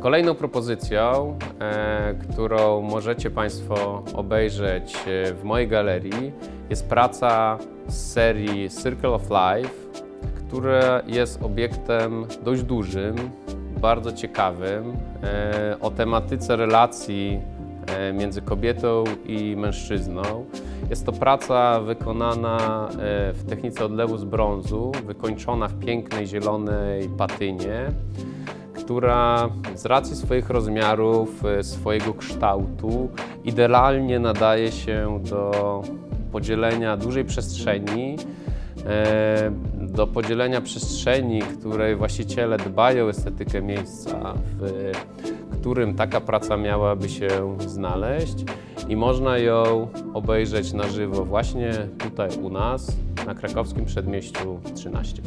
Kolejną propozycją, e, którą możecie Państwo obejrzeć e, w mojej galerii, jest praca z serii Circle of Life, która jest obiektem dość dużym, bardzo ciekawym, e, o tematyce relacji e, między kobietą i mężczyzną. Jest to praca wykonana e, w technice odlewu z brązu, wykończona w pięknej zielonej patynie która z racji swoich rozmiarów, e, swojego kształtu idealnie nadaje się do podzielenia dużej przestrzeni, e, do podzielenia przestrzeni, której właściciele dbają o estetykę miejsca, w którym taka praca miałaby się znaleźć i można ją obejrzeć na żywo właśnie tutaj u nas na krakowskim przedmieściu 13.